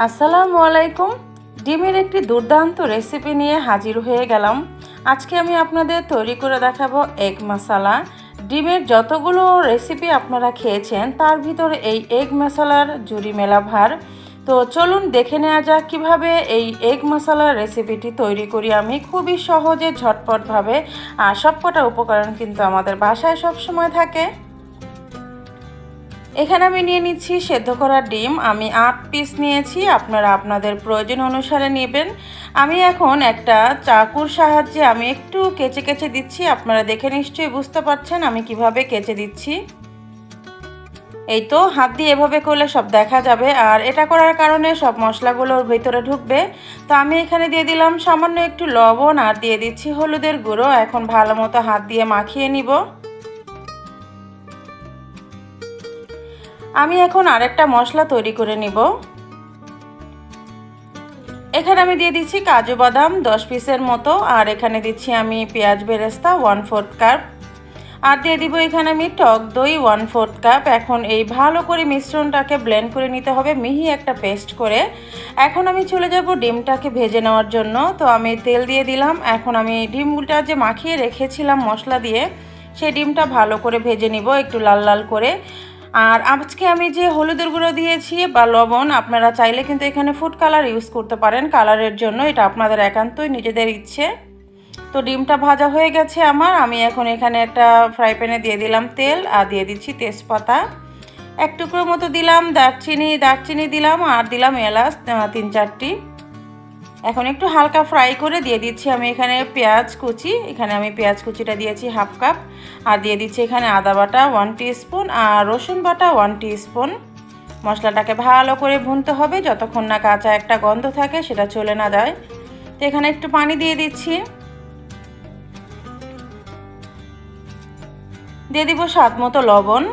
আসসালামু আলাইকুম। ডিমের একটি দুর্দান্ত রেসিপি নিয়ে হাজির হয়ে গেলাম। আজকে আমি আপনাদের তৈরি করে দেখাবো এগ মশালা ডিমের যতগুলো রেসিপি আপনারা খেয়েছেন, তার ভিতরে এই এগ মশলার জুড়ি মেলা ভার। তো চলুন দেখে নেওয়া যাক কীভাবে এই এগ মশলার রেসিপিটি তৈরি করি আমি খুবই সহজে, ঝটপটভাবে। আর সবকটা উপকরণ কিন্তু আমাদের বাসায় সবসময় থাকে। এখানে আমি নিয়ে নিচ্ছি সেদ্ধ করা ডিম। আমি আট পিস নিয়েছি, আপনারা আপনাদের প্রয়োজন অনুসারে নেবেন। আমি এখন একটা চাকুর সাহায্যে আমি একটু কেচে কেচে দিচ্ছি। আপনারা দেখে নিশ্চয়ই বুঝতে পারছেন আমি কীভাবে কেচে দিচ্ছি। এই তো, হাত দিয়ে এভাবে করলে সব দেখা যাবে। আর এটা করার কারণে সব মশলাগুলোর ভিতরে ঢুকবে। তো আমি এখানে দিয়ে দিলাম সামান্য একটু লবণ আর দিয়ে দিচ্ছি হলুদের গুঁড়ো। এখন ভালো মতো হাত দিয়ে মাখিয়ে নিব। আমি এখন আরেকটা মশলা তৈরি করে নিব। এখানে আমি দিয়ে দিচ্ছি কাজু বাদাম দশ পিসের মতো, আর এখানে দিচ্ছি আমি পেঁয়াজ বেরেস্তা ওয়ান ফোর্থ কাপ আর দিয়ে দিব এখানে আমি টক দই ওয়ান ফোর্থ কাপ এখন এই ভালো করে মিশ্রণটাকে ব্লেন্ড করে নিতে হবে, মিহি একটা পেস্ট করে। এখন আমি চলে যাব ডিমটাকে ভেজে নেওয়ার জন্য। তো আমি তেল দিয়ে দিলাম, এখন আমি ডিমটা যে মাখিয়ে রেখেছিলাম মশলা দিয়ে সেই ডিমটা ভালো করে ভেজে নিব একটু লাল লাল করে। আর আজকে আমি যে হলুদের গুঁড়ো দিয়েছি বা লবণ, আপনারা চাইলে কিন্তু এখানে ফুড কালার ইউজ করতে পারেন। কালারের জন্য এটা আপনাদের একান্তই নিজেদের ইচ্ছে। তো ডিমটা ভাজা হয়ে গেছে আমার। আমি এখন এখানে একটা ফ্রাই প্যানে দিয়ে দিলাম তেল আর দিয়ে দিচ্ছি তেজপাতা। এক টুকরো মতো দিলাম, দারচিনি দারচিনি দিলাম আর দিলাম এলাচ তিন চারটি। এখন একটু হালকা ফ্রাই করে দিয়ে দিচ্ছি। আমি এখানে পেঁয়াজ কুচি, এখানে আমি পেঁয়াজ কুচিটা দিয়েছি হাফ কাপ আর দিয়ে দিচ্ছি এখানে আদা বাটা ওয়ান স্পুন আর রসুন বাটা ওয়ান স্পুন মশলাটাকে ভালো করে ভুনতে হবে, যতক্ষণ না কাঁচা একটা গন্ধ থাকে সেটা চলে না যায়। তো এখানে একটু পানি দিয়ে দিচ্ছি। দিয়ে দিব স্বাদ মতো লবণ।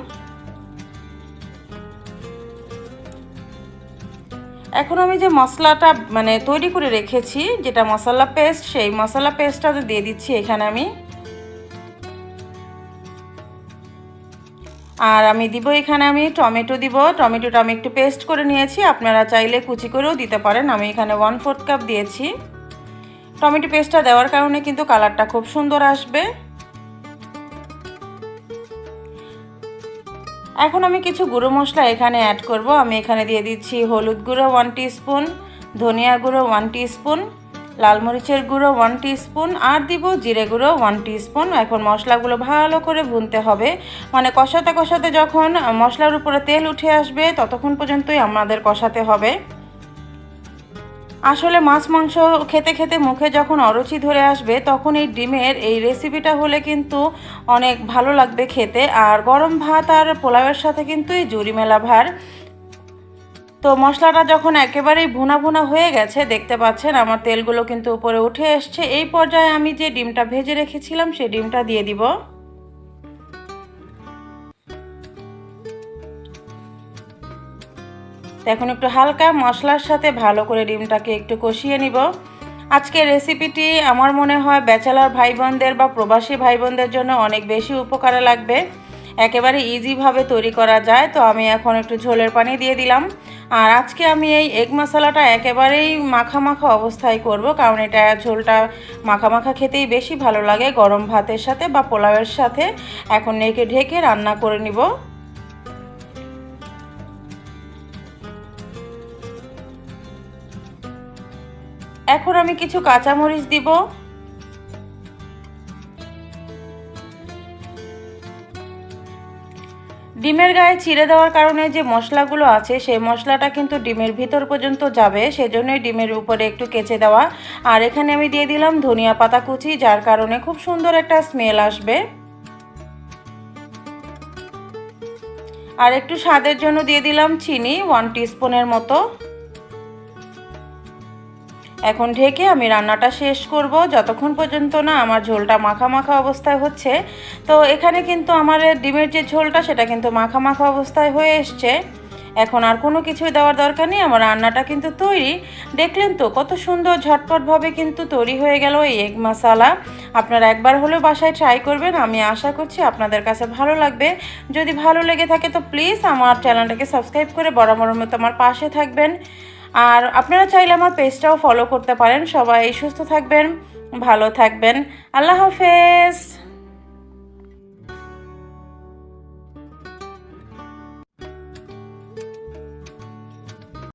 এখন আমি যে মশলাটা মানে তৈরি করে রেখেছি, যেটা মশলা পেস্ট সেই মশলা পেস্টটা দিয়ে দিচ্ছি এখানে আমি। আর আমি দিব এখানে আমি টমেটো দিব। টমেটোটা আমি একটু পেস্ট করে নিয়েছি। আপনারা চাইলে কুচি করেও দিতে পারেন। আমি এখানে ওয়ান ফোর্থ কাপ দিয়েছি। টমেটো পেস্টটা দেওয়ার কারণে কিন্তু কালারটা খুব সুন্দর আসবে। এখন আমি কিছু গুঁড়ো মশলা এখানে অ্যাড করব। আমি এখানে দিয়ে দিচ্ছি হলুদ গুঁড়ো ওয়ান স্পুন ধনিয়া গুঁড়ো ওয়ান স্পুন লাল মরিচের গুঁড়ো ওয়ান স্পুন আর দিব জিরে গুঁড়ো ওয়ান স্পুন এখন মশলাগুলো ভালো করে ভুনতে হবে। মানে কষাতে কষাতে যখন মশলার উপরে তেল উঠে আসবে, ততক্ষণ পর্যন্তই আমাদের কষাতে হবে। আসলে মাছ, মাংস খেতে খেতে মুখে যখন অরুচি ধরে আসবে, তখন এই ডিমের এই রেসিপিটা হলে কিন্তু অনেক ভালো লাগবে খেতে। আর গরম ভাত আর পোলাওয়ের সাথে কিন্তু এই জুড়ি মেলা ভার। তো মশলাটা যখন একেবারেই ভুনা ভুনা হয়ে গেছে, দেখতে পাচ্ছেন আমার তেলগুলো কিন্তু উপরে উঠে এসছে। এই পর্যায়ে আমি যে ডিমটা ভেজে রেখেছিলাম সেই ডিমটা দিয়ে দিব। এখন একটু হালকা মশলার সাথে ভালো করে ডিমটাকে একটু কষিয়ে নিব। আজকের রেসিপিটি আমার মনে হয় ব্যাচেলার ভাই বোনদের বা প্রবাসী ভাই বোনদের জন্য অনেক বেশি উপকারে লাগবে। একেবারে ইজিভাবে তৈরি করা যায়, তো আমি এখন একটু ঝোলের পানি দিয়ে দিলাম। আর আজকে আমি এই এগ মশলাটা একেবারেই মাখা মাখা অবস্থায় করব, কারণ এটা ঝোলটা মাখা মাখা খেতেই বেশি ভালো লাগে। গরম ভাতের সাথে বা পোলাওয়ের সাথে এখন নেকে ঢেকে রান্না করে নিব। এখন আমি কিছু কাঁচামরিচ দিব। ডিমের গায়ে ছিঁড়ে দেওয়ার কারণে যে মশলাগুলো আছে, সেই মশলাটা কিন্তু ডিমের ভিতর পর্যন্ত যাবে, সেজন্যই ডিমের উপরে একটু কেচে দেওয়া। আর এখানে আমি দিয়ে দিলাম ধনিয়া পাতা কুচি, যার কারণে খুব সুন্দর একটা স্মেল আসবে। আর একটু স্বাদের জন্য দিয়ে দিলাম চিনি, ওয়ান টিস্পুনের মতো। এখন ঢেকে আমি রান্নাটা শেষ করব। যতক্ষণ পর্যন্ত না আমার ঝোলটা মাখা মাখা অবস্থায় হচ্ছে, তো এখানে কিন্তু আমার ডিমের যে ঝোলটা সেটা কিন্তু মাখা মাখা অবস্থায় হয়ে এসছে। এখন আর কোনো কিছুই দেওয়ার দরকার নেই, আমার রান্নাটা কিন্তু তৈরি। দেখলেন তো কত সুন্দর ঝটপটভাবে কিন্তু তৈরি হয়ে গেল এই এগ মশালা। আপনারা একবার হলেও বাসায় ট্রাই করবেন, আমি আশা করছি আপনাদের কাছে ভালো লাগবে। যদি ভালো লেগে থাকে তো প্লিজ আমার চ্যানেলটাকে সাবস্ক্রাইব করে বরাবর মতো আমার পাশে থাকবেন। আর আপনারা চাইলে আমার পেজটাও ফলো করতে পারেন। সবাই সুস্থ থাকবেন, ভালো থাকবেন। আল্লাহ হাফেজ।